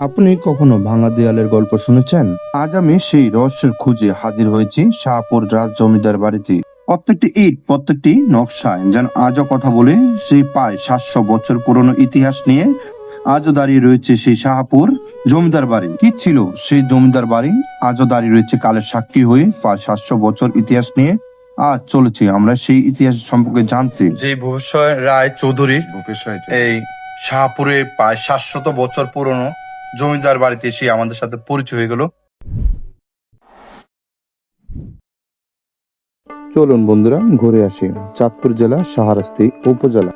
আপনি কখনো ভাঙা দেয়ালের গল্প শুনেছেন? আজ আমি সেই রহস্যের খুঁজে হাজির হয়েছি শাহপুর রাজ জমিদার বাড়িতে। প্রত্যেকটি ইট প্রত্যেকটি নকশায় যেন আজও কথা বলে সেই প্রায় সাতশো বছর পুরনো ইতিহাস নিয়ে আজও দাঁড়িয়ে রয়েছে সেই শাহপুর জমিদার বাড়ি। কি ছিল সেই জমিদার বাড়ি? আজও দাঁড়িয়ে রয়েছে কালের সাক্ষী হয়ে প্রায় সাতশো বছর ইতিহাস নিয়ে আজ চলেছি আমরা সেই ইতিহাস সম্পর্কে জানতে। যে ভূষয় রায় চৌধুরী। এই শাহপুরে প্রায় সাতশত বছর পুরনো জমিদার বাড়িতে এসে আমাদের সাথে পরিচয় হয়ে গেল। চলুন বন্ধুরা, ঘুরে আসি। চাঁদপুর জেলা, শাহরাস্তি উপজেলা।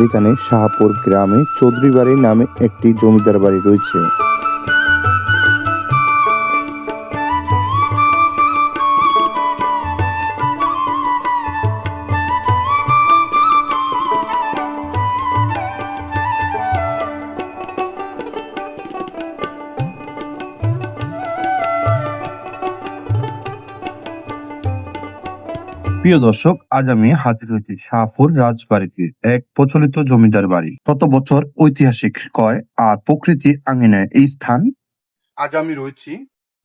যেখানে শাহপুর গ্রামে চৌধুরী বাড়ি নামে একটি জমিদার বাড়ি রয়েছে। প্রিয় দর্শক, আজ আমি হাজির হয়েছি শাহপুর রাজবাড়িতে এক প্রচলিত জমিদার বাড়ি। শত বছর ঐতিহাসিক কয় আর প্রকৃতি আঙিনায় এই স্থান? আজ আমি রয়েছি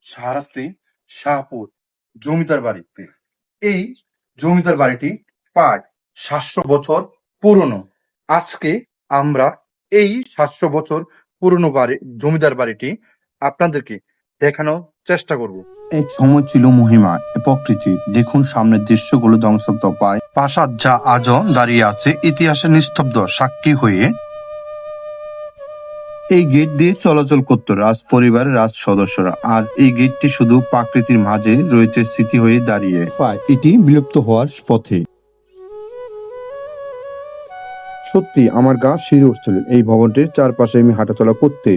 সাহারাস্তি শাহপুর জমিদার বাড়িতে। এই জমিদার বাড়িটি প্রায় সাতশো বছর পুরনো। আজকে আমরা এই সাতশো বছর পুরনো বাড়ি জমিদার বাড়িটি আপনাদেরকে দেখানোর চেষ্টা করব। এক সময় ছিল মহিমা প্রকৃতি দেখুন সামনের দৃশ্যগুলো ধ্বংসপ্ত পায়। প্রাসাদ যা আজও দাঁড়িয়ে আছে ইতিহাসের নিস্তব্ধ, সাক্ষী হয়ে এই গেট দিয়ে চলাচল করত রাজ পরিবারের রাজ সদস্যরা আজ এই গেটটি শুধু প্রাকৃতির মাঝে রয়েছে, স্মৃতি হয়ে দাঁড়িয়ে পায়। এটি বিলুপ্ত হওয়ার পথে। সত্যি, আমার গা শিরে উঠছিল এই ভবনটির চারপাশে আমি হাঁটাচলা করতে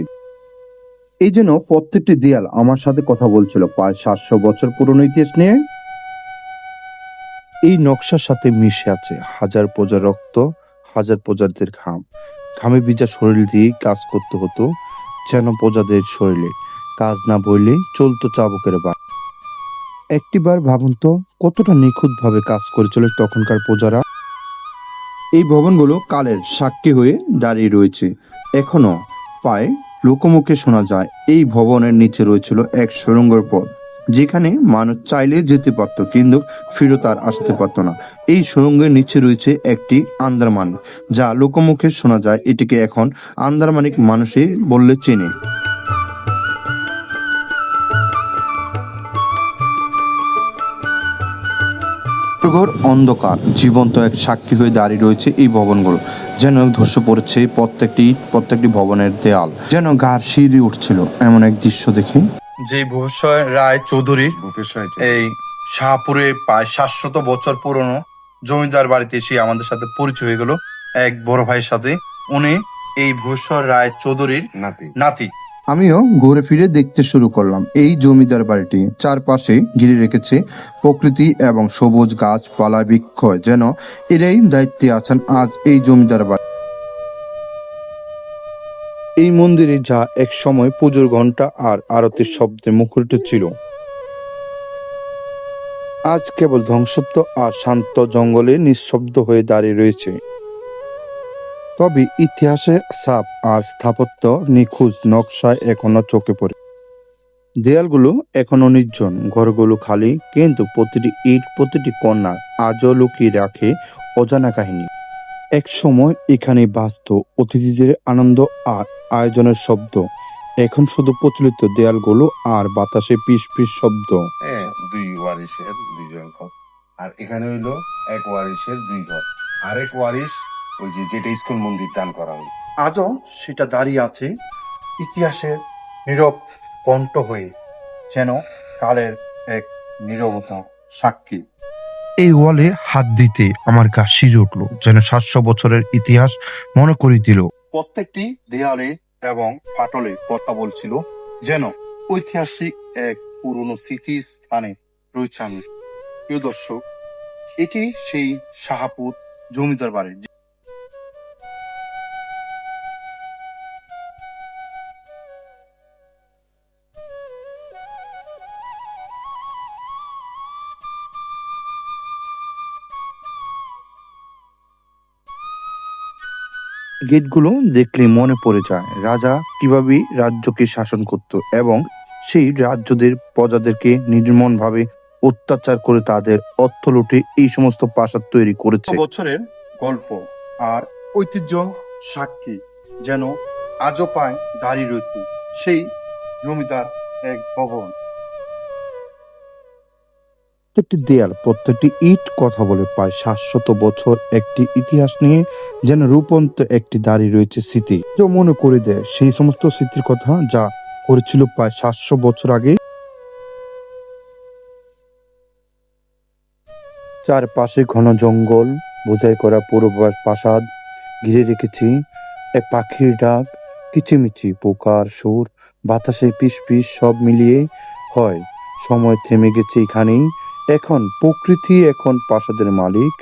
এই জন্য প্রত্যেকটি দেয়াল আমার সাথে কথা বলছিল প্রায় সাতশো বছর পুরনো ইতিহাস নিয়ে। এই নকশার সাথে মিশে আছে হাজার প্রজার রক্ত, হাজার প্রজাদের ঘাম। ঘামে ভিজা শরীর দিয়ে কাজ করতে হতো, যেন প্রজাদের শরীরে কাজ না বইলে চলতো চাবুকের বা একটিবার ভাবুন তো, কতটা নিখুঁত ভাবে কাজ করেছিল তখনকার প্রজারা। এই ভবনগুলো কালের সাক্ষী হয়ে দাঁড়িয়ে রয়েছে, এখনও পায় লোকমুখে শোনা যায়, এই ভবনের নিচে রয়েছিল এক সুড়ঙ্গের পথ, যেখানে মানুষ চাইলে যেতে পারত কিন্তু ফিরত আর আসতে পারত না। এই সুরঙ্গের নিচে রয়েছে একটি আন্দারমান যা লোকমুখে শোনা যায় এটিকে এখন আন্দারমানিক মানুষই বললে চেনে। ঘর অন্ধকার জীবন্ত এক সাক্ষী হয়ে দাঁড়িয়ে রয়েছে এই ভবনগুলো। যেন ধসে পড়েছে প্রত্যেকটি প্রত্যেকটি ভবনের দেয়াল। যেন গার সিঁড়ি উঠছিল এমন এক দৃশ্য দেখে। যে ভূষয় রায় চৌধুরী এই শাহপুরে প্রায় সাতশত বছর পুরনো জমিদার বাড়িতে এসে আমাদের সাথে পরিচয় হয়ে গেল এক বড় ভাইয়ের সাথে। উনি এই ভূষর রায় চৌধুরীর নাতি। নাতি। আমিও ঘুরে ফিরে দেখতে শুরু করলাম। এই জমিদার বাড়িটি চারপাশে ঘিরে রেখেছে প্রকৃতি এবং সবুজ গাছপালা বৃক্ষ যেন এরাই দায়িত্বে আছেন আজ এই জমিদার বাড়ি। এই মন্দিরে যা এক সময় পুজোর ঘণ্টা আর আরতির শব্দে মুখরিত ছিল। আজ কেবল ধ্বংসপ্ত আর শান্ত জঙ্গলে নিঃশব্দ হয়ে দাঁড়িয়ে রয়েছে। তবে ইতিহাসে সাপ আর স্থাপত্য নিখোঁজ নকশায় এখনও চোখে পড়ে। দেয়ালগুলো এখনও নির্জন, ঘরগুলো খালি, কিন্তু প্রতিটি ইট, প্রতিটি কন্যা আজও লুকিয়ে রাখে অজানা কাহিনী। এক সময় এখানে বাস্ত অতিথিদের আনন্দ আর আয়োজনের শব্দ। এখন শুধু প্রচলিত দেয়ালগুলো আর বাতাসে পিস পিস শব্দ। দুই ওয়ারিশের দুইজন ঘর, আর এখানে হইল এক ওয়ারিশের দুই ঘর, আরেক ওয়ারিশ ওই যে যেটা স্কুল মন্দির দান করা হয়েছে। আজও সেটা দাঁড়িয়ে আছে ইতিহাসের নীরব কণ্ঠ হয়ে যেন কালের এক নীরবতা সাক্ষী। এই ওয়ালে হাত দিতে আমার গা শিরে উঠল যেন সাতশো বছরের ইতিহাস মনে করিয়ে দিল প্রত্যেকটি দেয়ালে এবং ফাটলে কথা বলছিল যেন ঐতিহাসিক এক পুরনো স্মৃতি স্থানে রয়েছে আমি। প্রিয় দর্শক এটি সেই শাহাপুর জমিদার বাড়ি গেটগুলো দেখলে মনে পড়ে যায় রাজা কীভাবে রাজ্যকে শাসন করত এবং সেই রাজ্যদের প্রজাদেরকে নির্মমভাবে অত্যাচার করে তাদের অর্থ লুটে এই সমস্ত প্রাসাদ তৈরি করেছে। বছরের গল্প আর ঐতিহ্য সাক্ষী যেন আজও পায় দাঁড়িয়ে রয়েছে সেই জমিদার এক ভবন। প্রত্যেকটি দেয়াল, প্রত্যেকটি ইট কথা বলে প্রায় সাতশত বছর একটি ইতিহাস নিয়ে যেন রূপন্ত একটি দাঁড়িয়ে রয়েছে স্মৃতি। যা মনে করে দেয় সেই সমস্ত স্মৃতির কথা যা করেছিল প্রায় সাতশো বছর আগে। চারপাশে ঘন জঙ্গল, বোঝাই করা পুরো প্রাসাদ ঘিরে রেখেছি। এক পাখির ডাক, কিচিমিচি, পোকার সুর বাতাসে পিস পিস সব মিলিয়ে হয়। সময় থেমে গেছে এখানেই। এখন প্রকৃতি, এখন প্রাসাদের মালিক।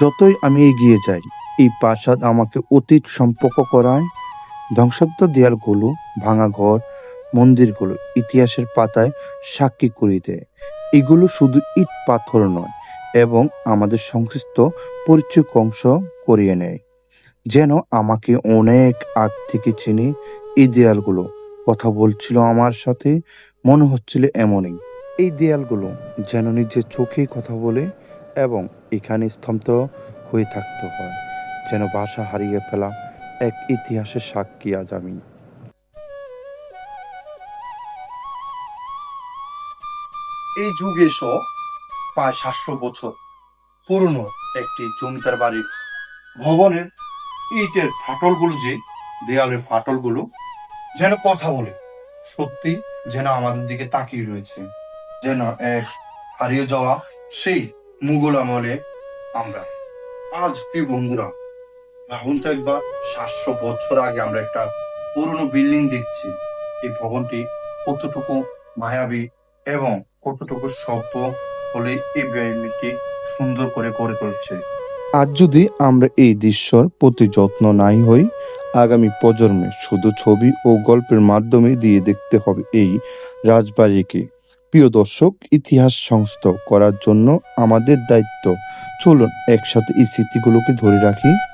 যতই আমি এগিয়ে যাই, এই প্রাসাদ আমাকে অতীত সম্পর্ক করায়। ধ্বংসাত্ম দেয়ালগুলো, ভাঙা ঘর, মন্দিরগুলো ইতিহাসের পাতায় সাক্ষী দেয়। এগুলো শুধু ইট পাথর নয়, এবং আমাদের সংশ্লিষ্ট পরিচয় অংশ করিয়ে নেয়। যেন আমাকে অনেক আগ থেকে চিনি এই দেয়ালগুলো। কথা বলছিল আমার সাথে, মনে হচ্ছিল এমনই। এই দেয়ালগুলো যেন নিজের চোখেই কথা বলে এবং এখানে স্তম্ভ হয়ে থাকতে হয়, যেন ভাষা হারিয়ে ফেলা এক ইতিহাসের সাক্ষী আজ আমি। এই যুগে এসো, প্রায় সাতশো বছর পুরনো একটি জমিদার বাড়ির ভবনের ইটের ফাটলগুলো যে দেয়ালের ফাটলগুলো যেন কথা বলে। সত্যি যেন আমাদের দিকে তাকিয়ে রয়েছে। যেন এক হারিয়ে যাওয়া সেই মুঘল আমলে আমরা। আজ কি বন্ধুরা, ভাবুন তো একবার, সাতশো বছর আগে আমরা একটা পুরনো বিল্ডিং দেখছি। এই ভবনটি কতটুকু মায়াবী এবং কতটুকু শব্দ হলে এই বিল্ডিংটি সুন্দর করে করে তুলছে। আজ যদি আমরা এই দৃশ্যর প্রতি যত্ন নাই হই আগামী প্রজন্মে শুধু ছবি ও গল্পের মাধ্যমে দিয়ে দেখতে হবে এই রাজবাড়িকে। প্রিয় দর্শক, ইতিহাস সংস্থ করার জন্য আমাদের দায়িত্ব। চলুন একসাথে এই স্মৃতিগুলোকে ধরে রাখি।